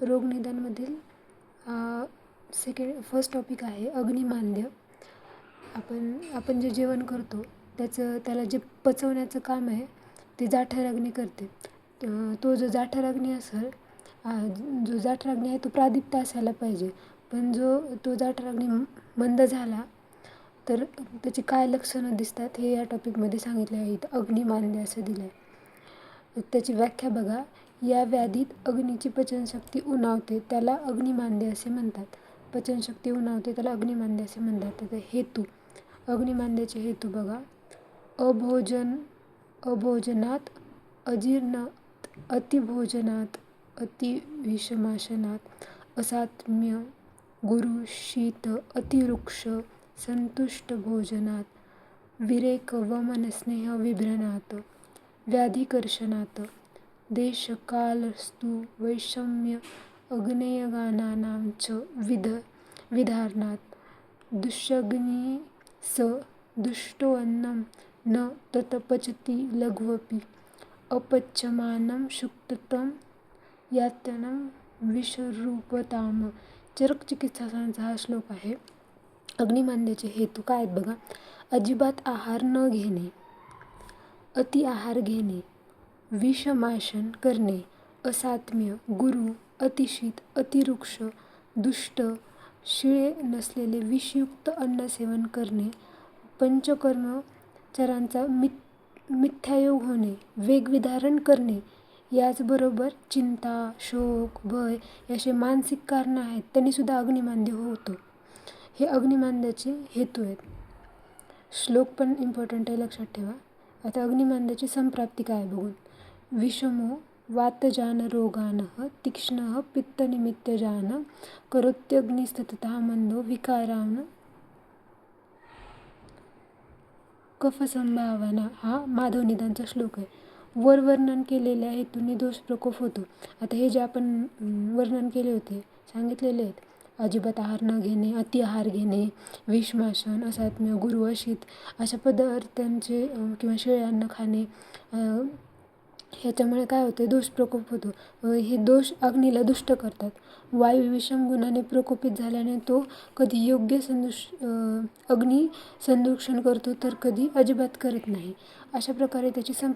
रोगनिदानमधील second first topic आहे अग्निमांद्य. आपण आपण जे जेवण करतो त्याचं त्याला जे पचवण्याचं काम आहे ते जाठर अग्नी करते. तो जो जाठर अग्नी असेल जो जाठर अग्नी आहे तो प्रादिप्त असायला पाहिजे. पण जो तो जाठर अग्नी मंद झाला तर त्याची काय लक्षणं दिसतात हे या टॉपिकमध्ये सांगितले आहेत अग्निमांद्य असं दिलं आहे त्याची व्याख्या बघा. या व्याधीत अग्नीची पचनशक्ती उणावते त्याला अग्निमांदे असे म्हणतात. पचनशक्ती उणावते त्याला अग्निमांदे असे म्हणतात. त्याचा हेतू. अग्निमांद्याचे हेतू बघा. अभोजन अभोजनात अजीर्णात अतिभोजनात अतिविषमाशनात असात्म्य गुरु शीत अतिवृक्ष संतुष्ट भोजनात विरेक व मनस्नेह विभ्रणात व्याधिकर्षणात. देशकालस्तु वैषम्य अग्नेयगानानां च विध विधारणात. दुष्यग्नी स दुष्टोऽन्नं न तत्पचति लघ्वपि. अपच्यमानं शुक्ततं यातनं विषरूपताम. चरक हा श्लोक आहे. अग्निमांद्याचे हेतू काय आहेत बघा. अजिबात आहार न घेणे. अति आहार घेणे विषमाशन करणे असात्म्य गुरु अतिशीत अतिरुक्ष दुष्ट शिळे नसलेले विषयुक्त अन्न सेवन करणे पंचकर्मचरांचा मिथ मिथ्यायोग होणे वेगविधारण करणे याचबरोबर चिंता शोक भय असे मानसिक कारणं आहेत त्यांनीसुद्धा अग्निमांद्य होतो. हे अग्निमांद्याचे हेतू आहेत. श्लोक पण इम्पॉर्टंट आहे लक्षात ठेवा. आता अग्निमांदाची संप्राप्ती काय बघून? विषमो वातजान रोगान तीक्ष्णः पित्तनिमित्तजान करोत्यग्निस्ततः मंदो विकारान कफसंभावना. हा माधव निदानचा श्लोक आहे. वर वर्णन केलेल्या हेतूंनी दोष प्रकोप होतो. आता हे जे आपण वर्णन केले होते सांगितलेले आहेत अजिबात आहार न घेणे अति आहार घेणे विषमाशन असात्म्य गुरु अशा पदार्थांचे किंवा शिळे अन्न खाणे ह्याच्यामुळे काय होते दोष प्रकोप होतो हे दोष अग्नीला दुष्ट करतात. वायू विषम गुणाने प्रकोपित झाल्याने तो कधी योग्य संदुष अग्नी संरक्षण करतो तर कधी अजिबात करत नाही. अशा प्रकारे त्याची सं